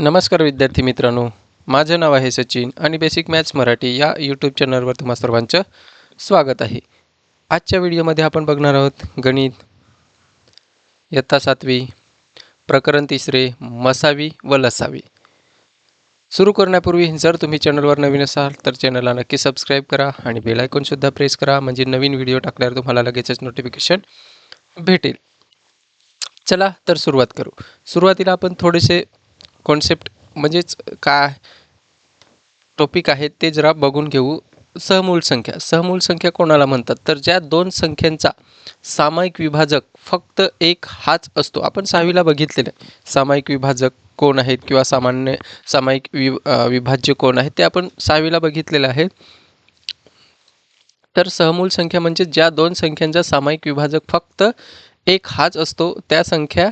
नमस्कार विद्यार्थी मित्रांनो. माझं नाव आहे सचिन आणि बेसिक मॅथ्स मराठी या यूट्यूब चॅनलवर तुम्हा सर्वांचं स्वागत आहे. आजच्या व्हिडिओमध्ये आपण बघणार आहोत गणित इयत्ता सातवी प्रकरण तिसरे मसावी व लसावी. सुरू करण्यापूर्वी जर तुम्ही चॅनलवर नवीन असाल तर चॅनलला नक्की सबस्क्राईब करा आणि बेल आयकॉनसुद्धा प्रेस करा म्हणजे नवीन व्हिडिओ टाकल्यावर तुम्हाला लगेचच नोटिफिकेशन भेटेल. चला तर सुरुवात करू. सुरुवातीला आपण थोडेसे कॉन्सेप्ट म्हणजेच काय टॉपिक आहेत ते जरा बघून घेऊ. सहमूल संख्या. सहमूल संख्या कोणाला म्हणतात? तर ज्या दोन संख्यांचा सामायिक विभाजक फक्त एक हाच असतो. आपण सहावीला बघितलेलं आहे. सामायिक विभाजक कोण आहेत किंवा सामान्य सामायिक वि विभाज्य कोण आहेत ते आपण सहावीला बघितलेलं आहे. तर सहमूल संख्या म्हणजे ज्या दोन संख्यांचा सामायिक विभाजक फक्त एक हाच असतो त्या संख्या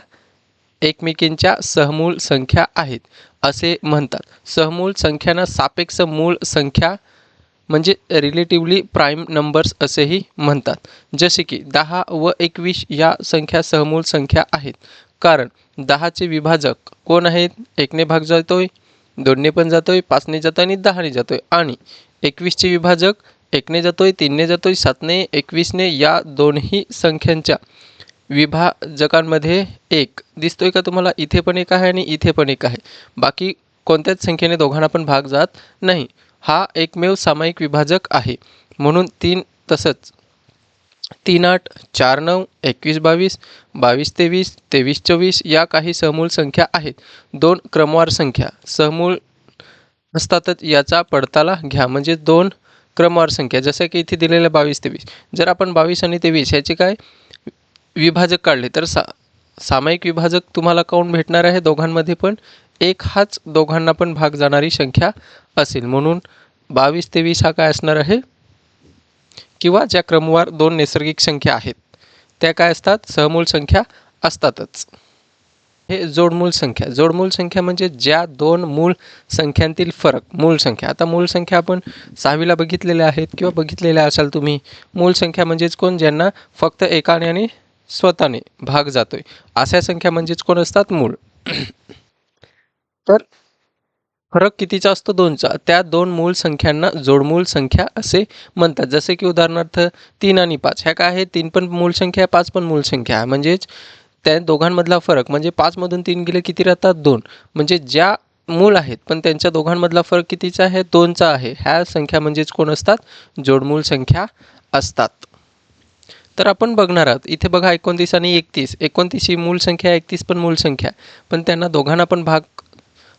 एकमेकींच्या सहमूल संख्या आहेत असे म्हणतात. सहमूल संख्यांना सापेक्ष मूळ संख्या म्हणजे रिलेटिव्हली प्राईम नंबर्स असेही म्हणतात. जसे की दहा व एकवीस या संख्या सहमूल संख्या आहेत. कारण दहाचे विभाजक कोण आहेत? एकने भाग जातोय दोनने पण जातोय पाचने जातो आणि दहाने जातोय. आणि एकवीसचे विभाजक एकने जातोय तीनने जातोय सातने एकवीसने या दोन्ही संख्यांच्या विभाजकांमध्ये एक. दिसतोय का तुम्हाला इथे पण एक आहे आणि इथे पण एक आहे? बाकी कोणत्याच संख्येने दोघांना पण भाग जात नाही. हा एकमेव सामायिक विभाजक आहे. म्हणून तीन तसंच. तीन आठ चार नऊ एकवीस बावीस बावीस तेवीस तेवीस चोवीस या काही सहमूल संख्या आहेत. दोन क्रमवार संख्या. सहमूल असतातच याचा पडताला घ्या. म्हणजे दोन क्रमवार संख्या. जसं की इथे दिलेल्या बावीस तेवीस. जर आपण बावीस आणि तेवीस ह्याची काय? विभाजक काढले. तर सा सामायिक विभाजक तुम्हाला काऊन भेटणार आहे? दोघांमध्ये पण एक हाच दोघांना पण भाग जाणारी संख्या असेल. म्हणून बावीस तेवीस हा काय असणार आहे? किंवा ज्या क्रमवार दोन नैसर्गिक संख्या आहेत त्या काय असतात? सहमूल संख्या असतातच. हे जोडमूल संख्या. जोडमूल संख्या म्हणजे ज्या दोन मूळ संख्यांतील फरक मूळ संख्या. आता मूळ संख्या आपण सहावीला बघितलेल्या आहेत किंवा बघितलेल्या असाल तुम्ही मूळ संख्या म्हणजेच कोण? ज्यांना फक्त एकाने आणि स्वतःने भाग जातोय. अशा संख्या म्हणजेच कोण असतात? मूळ. तर फरक कितीचा असतो? दोनचा. त्या दोन मूळ संख्यांना जोडमूळ संख्या असे म्हणतात. जसे की उदाहरणार्थ तीन आणि पाच. ह्या काय आहे तीन पण मूळ संख्या आहे पाच पण मूळ संख्या आहे. म्हणजेच त्या दोघांमधला फरक. म्हणजे पाचमधून तीन गेले किती राहतात? दोन. म्हणजे ज्या मूळ आहेत पण त्यांच्या दोघांमधला फरक कितीचा आहे? दोनचा आहे. ह्या संख्या म्हणजेच कोण असतात? जोडमूळ संख्या असतात. तर आपण बघणार आहोत. इथे बघा एकोणतीस आणि एकतीस. एकोणतीस ही मूळ संख्या एकतीस पण मूळ संख्या. पण त्यांना दोघांना पण भाग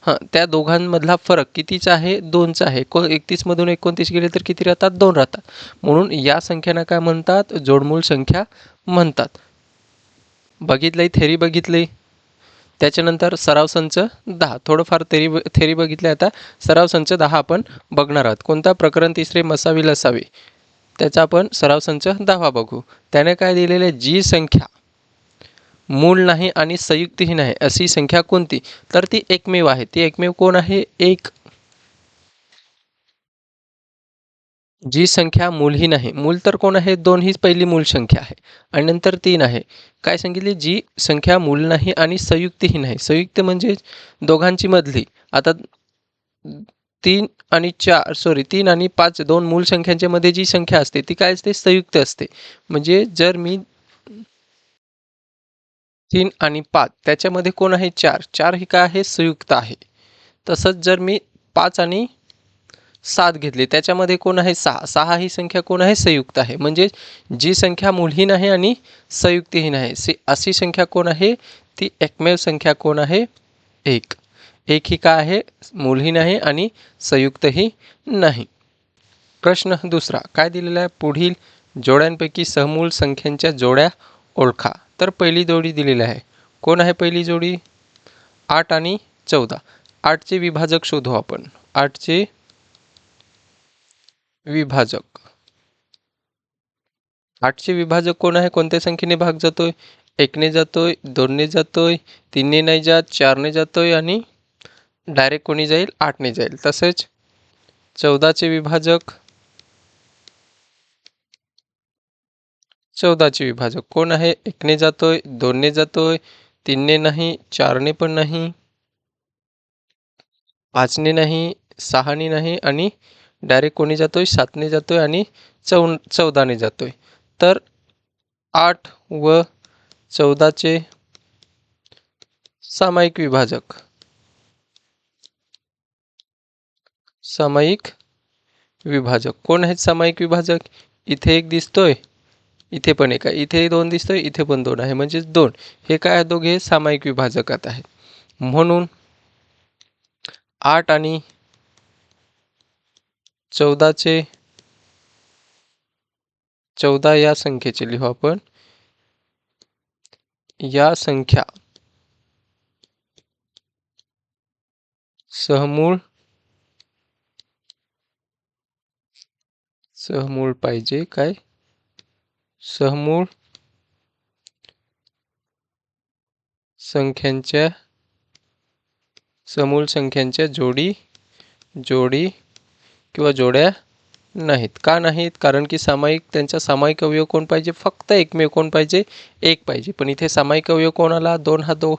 हां त्या दोघांमधला फरक कितीचा आहे? दोनचा आहे. को एकतीसमधून एकोणतीस गेले तर किती राहतात? दोन राहतात. म्हणून या संख्यांना काय म्हणतात? जोडमूळ संख्या म्हणतात. बघितलंय? थेरी बघितली? त्याच्यानंतर सराव संच दहा. थोडंफार थेरी थेरी बघितली आता. सराव संच दहा आपण बघणार आहोत. कोणता? प्रकरण तिसरे मसावी लसावी. त्याचा आपण सराव संच दहावा बघू. त्याने काय दिलेले? जी संख्या. मूळ नाही आणि संयुक्तही नाही अशी संख्या कोणती? तर ती एकमेव आहे. ती एकमेव कोण आहे? एक. जी संख्या मूलही नाही. मूल तर कोण आहे? दोन हीच पहिली मूल संख्या आहे. आणि नंतर तीन आहे. काय सांगितली? जी संख्या मूल नाही आणि संयुक्तही नाही. संयुक्त म्हणजे दोघांची मधली. आता तीन आणि चार सॉरी तीन आणि पाच दोन मूल संख्यांच्या मध्ये जी संख्या असते ती काय असते? संयुक्त असते. म्हणजे जर मी तीन आणि पाच त्याच्यामध्ये कोण आहे? चार. चार ही काय आहे? संयुक्त आहे. तसंच जर मी पाच आणि सात घेतली त्याच्यामध्ये कोण आहे? सहा. सहा ही संख्या कोण आहे? संयुक्त आहे. म्हणजे जी संख्या मूलहीन आहे आणि संयुक्तहीन आहे. सी अशी संख्या कोण आहे? ती एकमेव संख्या कोण आहे? एक. एक ही काय आहे मूलही नाही आणि संयुक्तही नाही. प्रश्न दुसरा काय दिलेला आहे? पुढील जोड्यांपैकी सहमूल संख्यांच्या जोड्या ओळखा. तर पहिली जोडी दिलेली आहे. कोण आहे पहिली जोडी? आठ आणि चौदा. आठचे विभाजक शोधू आपण. आठचे विभाजक. आठचे विभाजक कोण आहे? कोणत्या संख्येने भाग जातोय? एकने जातोय दोनने जातोय तीनने नाही जात चारने जातोय आणि डायरेक्ट कोणी जाईल आठने जाईल. तसेच चौदाचे विभाजक चौदाचे विभाजक कोण आहे? एकने जातोय दोनने जातोय तीनने नाही चारने पण नाही पाचने नाही सहाने नाही आणि डायरेक्ट कोणी जातोय? सातने जातोय आणि चौ चौदाने जातोय. तर आठ व चौदाचे सामायिक विभाजक. सामायिक विभाजक. कोण आहेत सामायिक विभाजक? इथे एक दिसतोय इथे पण एक आहे. इथे दोन दिसतोय इथे पण दोन आहे. म्हणजेच दोन. हे काय दोघे सामायिक विभाजकात आहेत. म्हणून आठ आणि चौदाचे चौदा या संख्येचे लिहू आपण. या संख्या सहमूळ सहमूळ पाहिजे काय? सहमूळ संख्यांच्या समूळ संख्यांच्या जोडी जोडी किंवा जोड्या नाहीत. का नाहीत? कारण की सामायिक त्यांचा सामायिक अवयव कोण पाहिजे? फक्त एकमेव कोण पाहिजे? एक पाहिजे. पण इथे सामायिक अवयव कोण आला? दोन हा दो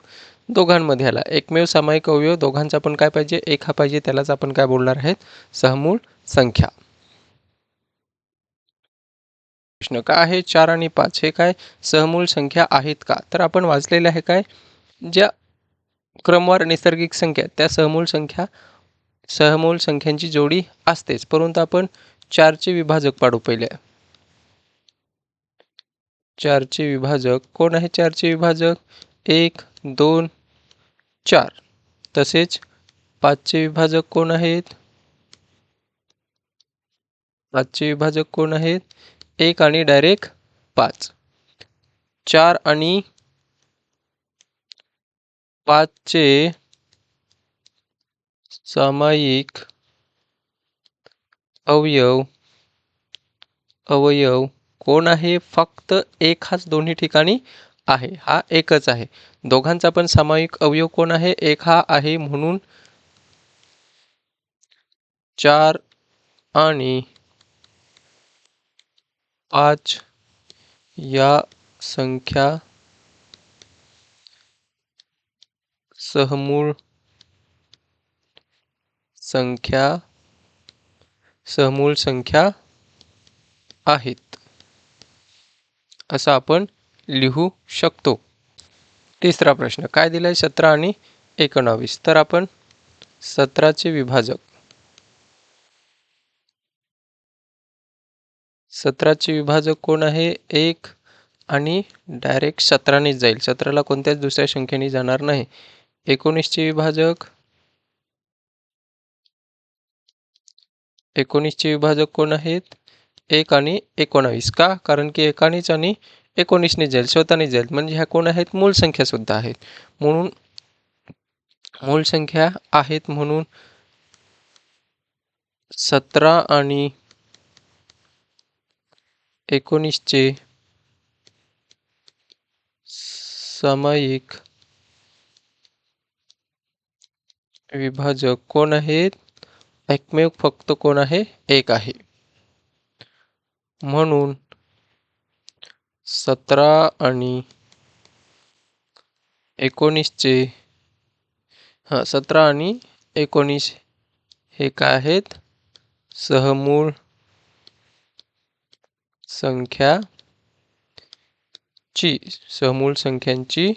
दोघांमध्ये आला. एकमेव सामायिक अवयव दोघांचा पण काय पाहिजे? एक हा पाहिजे. त्यालाच आपण काय बोलणार आहेत? सहमूळ संख्या. प्रश्न काय आहे? चार आणि पाच हे काय? सहमूल संख्या आहेत का? तर आपण वाचलेले आहे काय? ज्या क्रमवार नैसर्गिक संख्या त्या सहमूल संख्या सहमूल संख्यांची जोडी असतेच. परंतु आपण चारचे विभाजक पाडू पहिले. चारचे विभाजक कोण आहे चारचे विभाजक? एक दोन चार. तसेच पाचचे विभाजक कोण आहेत? पाचचे विभाजक कोण आहेत? एक आणि डायरेक्ट पाच. चार आणि पाचचे सामायिक अवयव अवयव कोण आहे? फक्त एक हाच दोन्ही ठिकाणी आहे. हा एकच आहे. दोघांचा पण सामायिक अवयव कोण आहे? एक हा आहे म्हणून चार आणि पाच या संख्या सहमूळ संख्या सहमूळ संख्या आहेत. असं आपण लिहू शकतो. तिसरा प्रश्न काय दिलाय सतरा आणि एकोणावीस? तर आपण सतराचे विभाजक सतराचे विभाजक कोण आहे? एक आणि डायरेक्ट सतरानेच जाईल. सतराला कोणत्याच दुसऱ्या संख्येने जाणार नाही. एकोणीसचे विभाजक? एकोणीसचे विभाजक कोण आहेत? एक आणि एकोणावीस. का? कारण की एकानेच आणि एकोणीसने जाईल स्वतःने जाईल. म्हणजे ह्या कोण आहेत? मूळ संख्या सुद्धा आहेत. म्हणून मूळ संख्या आहेत म्हणून सतरा आणि एकोणीसचे सामायिक विभाजक कोण आहेत? एकमेव फक्त कोण आहे? एक आहे. म्हणून सतरा आणि एकोणीसचे हां सतरा आणि एकोणीस हे काय आहेत? सहमूळ संख्या ची समूळ संख्यांची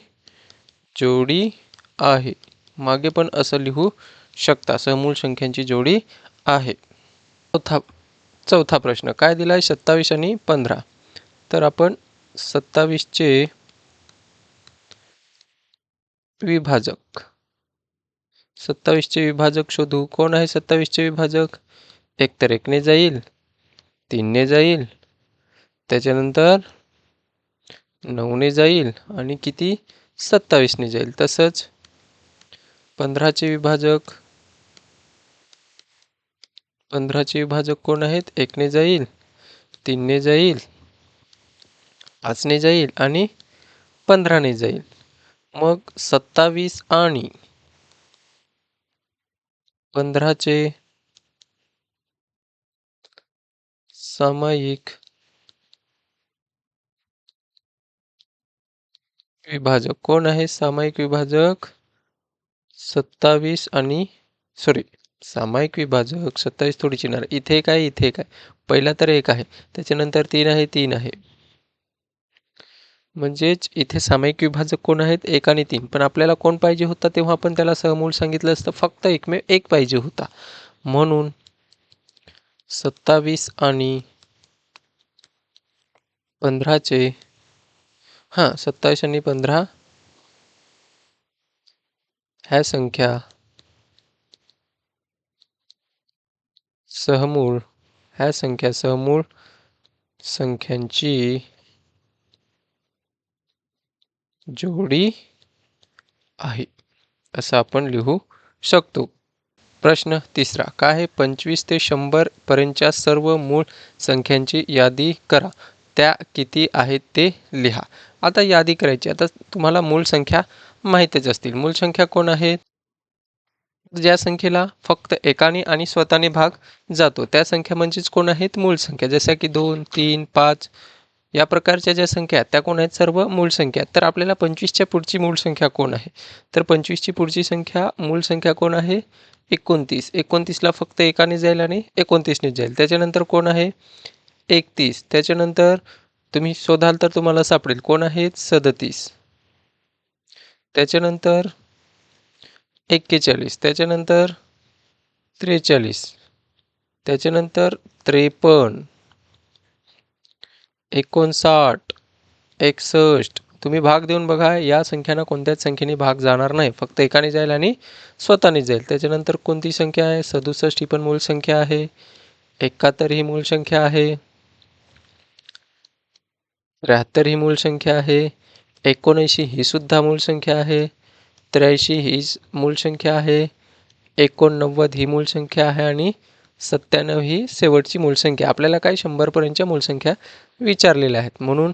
जोडी आहे. मागे पण असं लिहू शकता समूळ संख्यांची जोडी आहे. चौथा चौथा प्रश्न काय दिला आहे सत्तावीस आणि पंधरा? तर आपण सत्तावीसचे विभाजक सत्तावीसचे विभाजक शोधू. कोण आहे सत्तावीसचे विभाजक? एकतर एकने जाईल तीनने जाईल त्याच्यानंतर नऊने जाईल आणि किती? सत्तावीसने जाईल. तसंच पंधराचे विभाजक पंधराचे विभाजक कोण आहेत? एकने जाईल तीनने जाईल पाचने जाईल आणि पंधराने जाईल. मग सत्तावीस आणि पंधराचे सामायिक विभाजक. कोण आहे सामायिक विभाजक? सत्तावीस आणि सॉरी सामायिक विभाजक सत्तावीस थोडी चिन्ह इथे एक आहे इथे काय पहिला तर एक आहे. त्याच्यानंतर तीन आहे तीन आहे. म्हणजेच इथे सामायिक विभाजक कोण आहेत? एक आणि तीन. पण आपल्याला कोण पाहिजे होता तेव्हा आपण त्याला सहमूल सांगितलं असतं. फक्त एकमेव एक पाहिजे होता. म्हणून सत्तावीस आणि पंधराचे हां सत्तावीस आणि पंधरा. ह्या संख्या. सहमूळ. ह्या संख्या सहमूळ संख्यांची जोडी आहे. असं आपण लिहू शकतो. प्रश्न तिसरा. काय आहे पंचवीस ते शंभर पर्यंतच्या सर्व मूळ संख्यांची यादी करा. त्या किती आहेत ते लिहा. आता यादी करायची. आता तुम्हाला मूळ संख्या माहीतच असतील. मूळ संख्या कोण आहेत ज्या संख्येला फक्त एकाने आणि स्वतःने भाग जातो त्या संख्या म्हणजेच कोण आहेत? मूळ संख्या. जशा की दोन तीन पाच या प्रकारच्या ज्या संख्या आहेत त्या कोण आहेत? सर्व मूळ संख्या. तर आपल्याला पंचवीसच्या पुढची मूळ संख्या कोण आहे? तर पंचवीसची पुढची संख्या मूळ संख्या कोण आहे? एकोणतीस. एकोणतीसला फक्त एकाने जाईल आणि एकोणतीसने जाईल. त्याच्यानंतर कोण आहे? एकतीस. त्याच्यानंतर तुम्ही शोधाल तर तुम्हाला सापडेल. कोण आहेत सदतीस. त्याच्यानंतर एक्केचाळीस. त्याच्यानंतर त्रेचाळीस. त्याच्यानंतर त्रेपन्न. एकोणसाठ. एकसष्ट. तुम्ही भाग देऊन बघा या संख्यांना कोणत्याच संख्येने भाग जाणार नाही. फक्त एकाने जाईल आणि स्वतःने जाईल. त्याच्यानंतर कोणती संख्या आहे? सदुसष्ट ही पण मूळ संख्या आहे. एकाहत्तर ही मूळ संख्या आहे. त्र्याहत्तर ही मूळ संख्या आहे. एकोणऐंशी ही सुद्धा मूळ संख्या आहे. त्र्याऐंशी ही मूळ संख्या आहे. एकोणनव्वद ही मूळ संख्या आहे आणि सत्त्याण्णव ही शेवटची मूळ संख्या. आपल्याला काय शंभरपर्यंतच्या मूळ संख्या विचारलेल्या आहेत. म्हणून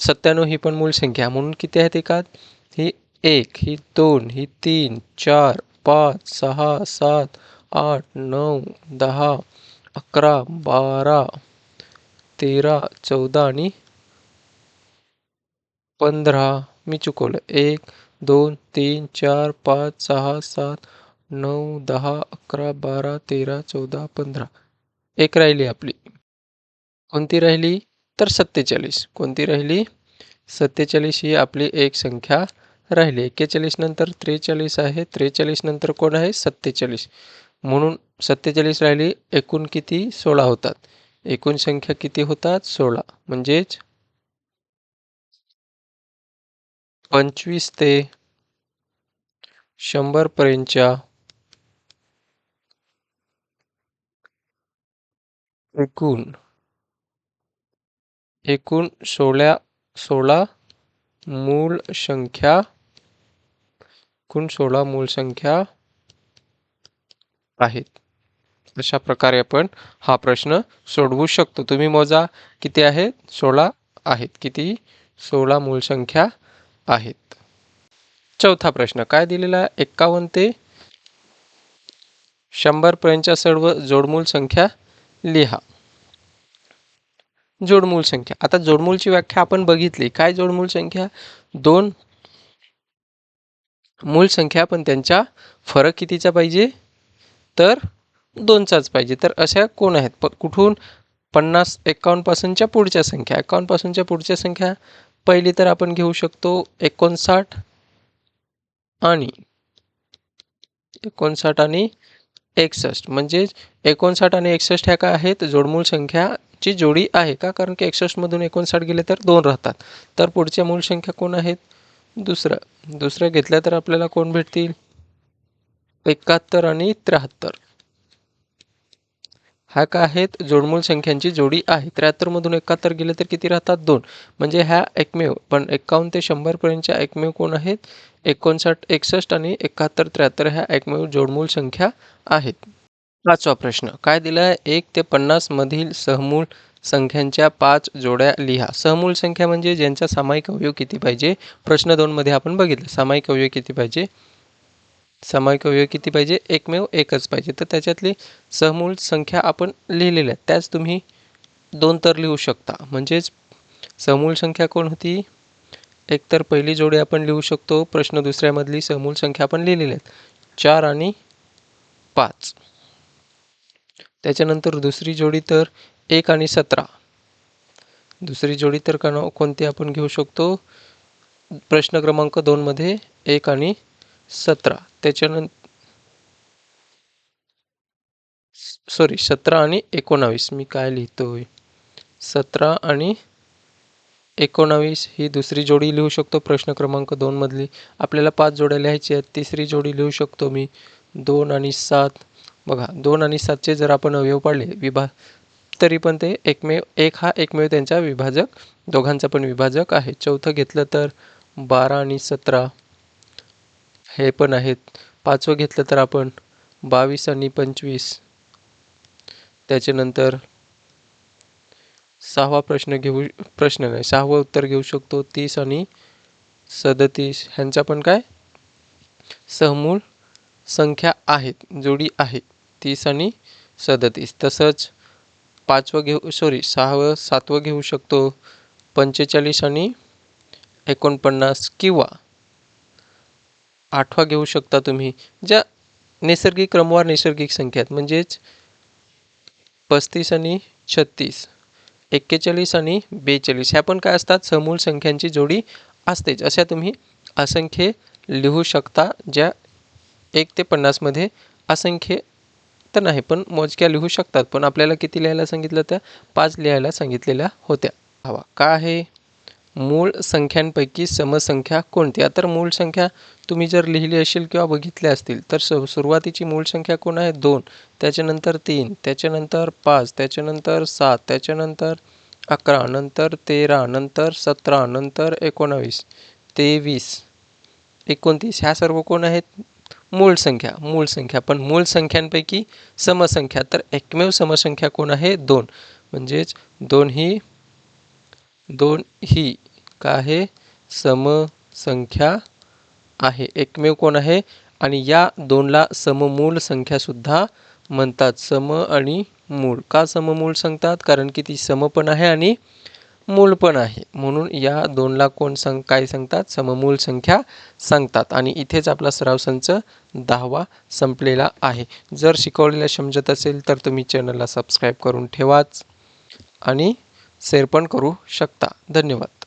सत्त्याण्णव ही पण मूळ संख्या. म्हणून किती आहेत एकात? ही एक ही दोन ही तीन चार पाच सहा सात आठ नऊ दहा अकरा बारा तेरा चौदा आणि पंधरा. मी चुकवलं. एक दोन तीन चार पाच सहा सात नऊ दहा अकरा बारा तेरा चौदा पंधरा. एक राहिली आपली. कोणती राहिली? तर सत्तेचाळीस. कोणती राहिली? सत्तेचाळीस ही आपली एक संख्या राहिली. एक्केचाळीस नंतर त्रेचाळीस आहे. त्रेचाळीस नंतर कोण आहे? सत्तेचाळीस. म्हणून सत्तेचाळीस राहिली. एकूण किती? सोळा होतात. एकूण संख्या किती होतात? सोळा. म्हणजेच पंचवीस ते शंभरपर्यंतच्या एकूण एकूण सोळा सोळा मूळ संख्या एकूण सोळा मूळ संख्या आहेत. अशा प्रकारे आपण हा प्रश्न सोडवू शकतो. तुम्ही मोजा किती आहेत? सोळा आहेत. किती? सोळा मूळ संख्या आहेत. चौथा प्रश्न काय दिलेला आहे? एक्कावन्न ते शंभरपर्यंतच्या सर्व जोडमूल संख्या लिहा. जोडमूल संख्या. आता जोडमूलची व्याख्या आपण बघितली. काय जोडमूल संख्या? दोन मूल संख्या पण त्यांचा फरक कितीचा पाहिजे? तर दोनचाच पाहिजे. तर अशा कोण आहेत? प कुठून? पन्नास एकावन्नपासूनच्या पुढच्या संख्या. एकावन्नपासूनच्या पुढच्या संख्या पहिली तर आपण घेऊ शकतो एकोणसाठ आणि एकोणसाठ आणि एकसष्ट. म्हणजेच एकोणसाठ आणि एकसष्ट ह्या काय आहेत? जोडमूळ संख्याची जोडी आहे का? कारण की एकसष्टमधून एकोणसाठ गेले तर दोन राहतात. तर पुढच्या मूळ संख्या कोण आहेत? दुसरं. दुसरं घेतल्या तर आपल्याला कोण भेटतील? एकाहत्तर आणि त्र्याहत्तर. ह्या काय आहेत? जोडमूळ संख्यांची जोडी आहे. त्र्याहत्तरमधून एकाहत्तर गेले तर किती राहतात? दोन. म्हणजे ह्या एकमेव. पण एकावन्न ते शंभरपर्यंतच्या एकमेव कोण आहेत? एकोणसाठ एकसष्ट आणि एकाहत्तर त्र्याहत्तर ह्या एकमेव जोडमूळ संख्या आहेत. पाचवा प्रश्न. काय दिला आहे एक ते पन्नासमधील सहमूळ संख्यांच्या पाच जोड्या लिहा. सहमूळ संख्या म्हणजे ज्यांचा सामायिक अवयव किती पाहिजे? प्रश्न दोनमध्ये आपण बघितलं. सामायिक अवयव किती पाहिजे? सामायिक अवयव किती पाहिजे? एकमेव एकच पाहिजे. तर त्याच्यातली सहमूळ संख्या आपण लिहिलेल्या आहेत त्याच तुम्ही दोन तर लिहू शकता. म्हणजेच समूळ संख्या कोण होती? एक तर पहिली जोडी आपण लिहू शकतो. प्रश्न दुसऱ्यामधली समूळ संख्या आपण लिहिलेल्या आहेत. चार आणि पाच. त्याच्यानंतर दुसरी जोडी तर एक आणि सतरा. दुसरी जोडी तर का कोणती आपण घेऊ शकतो? प्रश्न क्रमांक दोनमध्ये एक आणि सतरा. त्याच्यानंतर सॉरी सतरा आणि एकोणावीस. मी काय लिहितोय? सतरा आणि एकोणावीस ही दुसरी जोडी लिहू शकतो. प्रश्न क्रमांक दोनमधली आपल्याला पाच जोड्या लिहायची आहेत. तिसरी जोडी लिहू शकतो मी. दोन आणि सात. बघा दोन आणि सातचे जर आपण अवयव पाडले विभा तरी पण ते एकमेव एक हा एकमेव त्यांचा विभाजक दोघांचा पण विभाजक आहे. चौथं घेतलं तर बारा आणि सतरा. हे पण आहेत. पाचवं घेतलं तर आपण बावीस आणि पंचवीस. त्याच्यानंतर सहावा प्रश्न घेऊ प्रश्न नाही सहावं उत्तर घेऊ शकतो तीस आणि सदतीस. ह्यांचा पण काय? सहमूळ संख्या आहेत जोडी आहे तीस आणि सदतीस. तसंच पाचवं घेऊ सॉरी सहावं सातवं घेऊ शकतो पंचेचाळीस आणि एकोणपन्नास किंवा आठवा घेऊ शकता तुम्ही ज्या नैसर्गिक क्रमवार नैसर्गिक संख्या आहेत म्हणजेच पस्तीस आणि छत्तीस एक्केचाळीस आणि बेचाळीस ह्या पण काय असतात? समूळ संख्यांची जोडी असतेच. अशा तुम्ही असंख्य लिहू शकता ज्या एक ते पन्नासमध्ये असंख्य तर नाही पण मोजक्या लिहू शकतात. पण आपल्याला किती लिहायला सांगितलं त्या? पाच लिहायला सांगितलेल्या होत्या. हवा का आहे? मूळ संख्यांपैकी समसंख्या कोणत्या तर मूळ संख्या तुम्ही जर लिहिली असेल किंवा बघितल्या असतील तर स सुरुवातीची मूळ संख्या कोण आहे? दोन. त्याच्यानंतर तीन त्याच्यानंतर पाच त्याच्यानंतर सात त्याच्यानंतर अकरा नंतर तेरा नंतर सतरा नंतर एकोणावीस तेवीस एकोणतीस. ह्या सर्व कोण आहेत? मूळ संख्या. मूळ संख्या. पण मूळ संख्यांपैकी समसंख्या. तर एकमेव समसंख्या कोण आहे? दोन. म्हणजेच दोन ही दोन ही. का आहे. समसंख्या आहे. एकमेव कोण आहे? आणि या दोनला सममूल संख्यासुद्धा म्हणतात. सम आणि मूळ. का सममूळ सांगतात? कारण की ती सम पण आहे आणि मूळ पण आहे. म्हणून या दोनला कोण सांग काय सांगतात? सममूल संख्या सांगतात. आणि इथेच आपला सराव संच दहावा संपलेला आहे. जर शिकवलेला समजत असेल तर तुम्ही चॅनलला सबस्क्राईब करून ठेवाच आणि शेअर पण करू शकता. धन्यवाद.